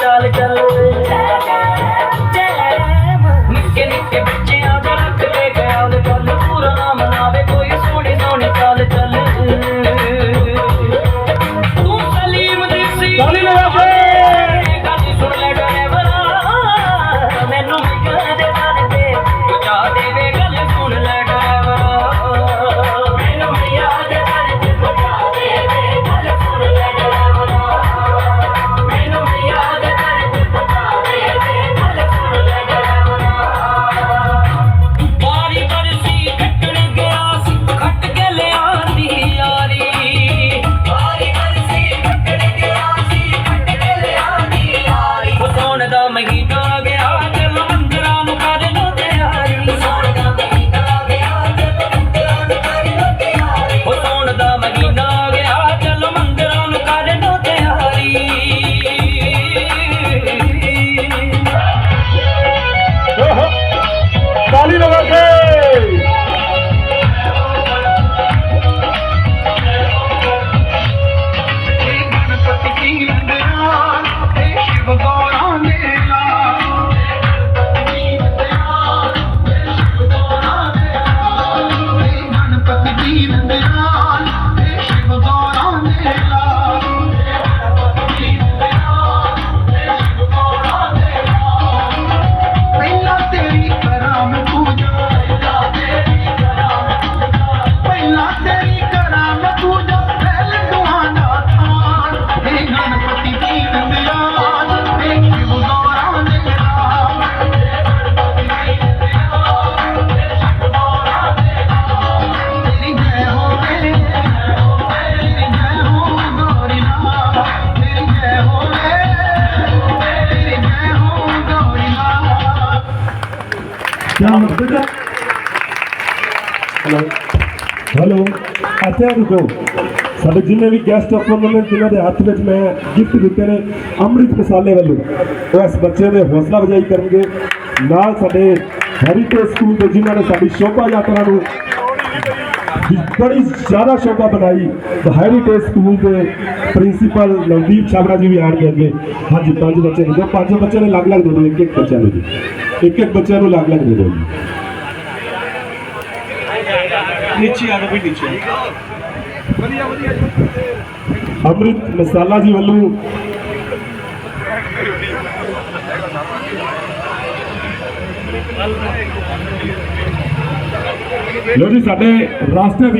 चल चल ਕਿਆ ਬੇਟਾ ਹੈਲੋ। ਹੈਲੋ ਅੱਛਾ ਰੁਕੋ। ਸਾਡੇ ਜਿੰਨੇ ਵੀ ਗੈਸਟ ਆਫ ਆਨਰ ਜਿਨ੍ਹਾਂ ਦੇ ਹੱਥ ਵਿੱਚ ਮੈਂ ਗਿਫਟ ਦਿੱਤੇ ਨੇ ਅੰਮ੍ਰਿਤ ਮਸਾਲੇ ਵੱਲੋਂ। ਉਹ ਇਸ ਬੱਚੇ ਦੇ ਹੌਸਲਾ ਵਜਾਈ ਕਰਨਗੇ। ਨਾਲ ਸਾਡੇ ਹੈਰੀਟੇਜ ਸਕੂਲ ਦੇ ਜਿਨ੍ਹਾਂ ਨੇ ਸਾਡੀ ਸ਼ੋਭਾ ਯਾਤਰਾ ਨੂੰ ਬੜੀ ਜ਼ਿਆਦਾ ਸ਼ੋਭਾ ਬਣਾਈ। ਹੈਰੀਟੇਜ ਸਕੂਲ ਦੇ ਪ੍ਰਿੰਸੀਪਲ ਨਵਦੀਪ ਛਾਬੜਾ ਜੀ ਵੀ ਆਣਗੇ ਅੱਗੇ। ਹਾਂਜੀ ਪੰਜ ਬੱਚੇ ਨੇ। ਜੋ ਪੰਜ ਬੱਚੇ ਨੇ ਅਲੱਗ ਅਲੱਗ ਦੇ ਦਿਓ ਇੱਕ ਇੱਕ ਬੱਚਿਆਂ ਨੂੰ ਜੀ। ਇੱਕ ਇੱਕ ਬੱਚਿਆਂ ਨੂੰ ਅਲੱਗ ਅਲੱਗ ਦੇ ਦਿਓ ਜੀ। ਨੀਚੇ ਆ ਵੀ ਨੀਚੇ। ਅੰਮ੍ਰਿਤ ਮਸਾਲਾ ਜੀ ਵੱਲੋਂ। ਲੋ ਜੀ ਸਾਡੇ ਰਾਸਤੇ